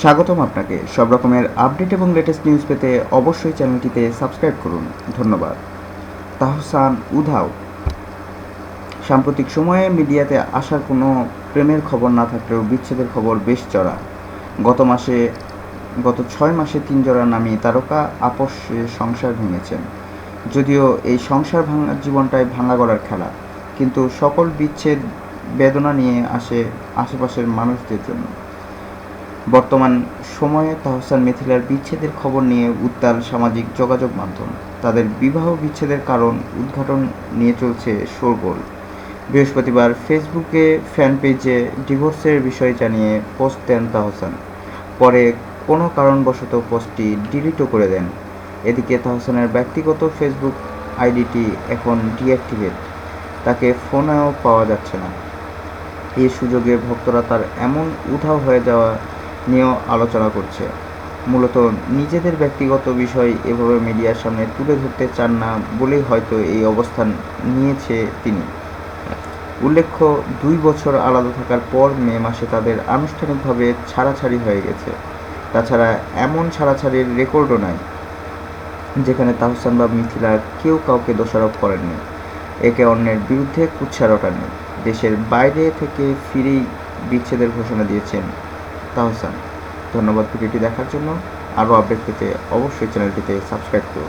স্বাগতম আপনাকে। সব রকমের আপডেট এবং লেটেস্ট নিউজ পেতে অবশ্যই চ্যানেলটিতে সাবস্ক্রাইব করুন। ধন্যবাদ। তাহসান উধাও। সাম্প্রতিক সময়ে মিডিয়াতে আসার কোনো প্রেমের খবর না থাকলেও বিচ্ছেদের খবর বেশ চড়া। গত মাসে, গত ছয় মাসে তিন জোড়া নামী তারকা আপসে সংসার ভেঙেছেন। যদিও এই সংসার ভাঙার জীবনটাই ভাঙা গড়ার খেলা। কিন্তু সকল বিচ্ছেদ বেদনা নিয়ে আসে আশেপাশের মানুষদের জন্য। বর্তমান সময়ে তাহসান মিথিলার বিচ্ছেদের খবর নিয়ে উত্তাল সামাজিক যোগাযোগ মাধ্যম। তাদের বিবাহ বিচ্ছেদের কারণ উদ্ঘাটন নিয়ে চলছে শোরগোল। বৃহস্পতিবার ফেসবুকে ফ্যান পেজে ডিভোর্সের বিষয় জানিয়ে পোস্ট দেন তাহসান পরে কোনো কারণবশত পোস্টটি ডিলিটও করে দেন। এদিকে তাহসানের ব্যক্তিগত ফেসবুক আইডিটি এখন ডিঅ্যাক্টিভেট। তাকে ফোনেও পাওয়া যাচ্ছে না। এই সুযোগে ভক্তরা তার এমন উধাও হয়ে যাওয়া নিয়েও আলোচনা করছে। মূলত নিজেদের ব্যক্তিগত বিষয় এভাবে মিডিয়ার সামনে তুলে ধরতে চান না বলেই হয়তো এই অবস্থান নিয়েছে তিনি। উল্লেখ্য, দুই বছর আলাদা থাকার পর মে মাসে তাদের আনুষ্ঠানিকভাবে ছাড়াছাড়ি হয়ে গেছে। তাছাড়া এমন ছাড়াছাড়ির রেকর্ডও নাই, যেখানে তাহসান বা মিথিলা কেউ কাউকে দোষারোপ করেননি। একে অন্যের বিরুদ্ধে কুচ্ছা রটাননি। দেশের বাইরে থেকে ফিরেই বিচ্ছেদের ঘোষণা দিয়েছেন তাহসান। ধন্যবাদ ভিডিওটি দেখার জন্য। আরও আপডেট পেতে অবশ্যই চ্যানেলটিতে সাবস্ক্রাইব করুন।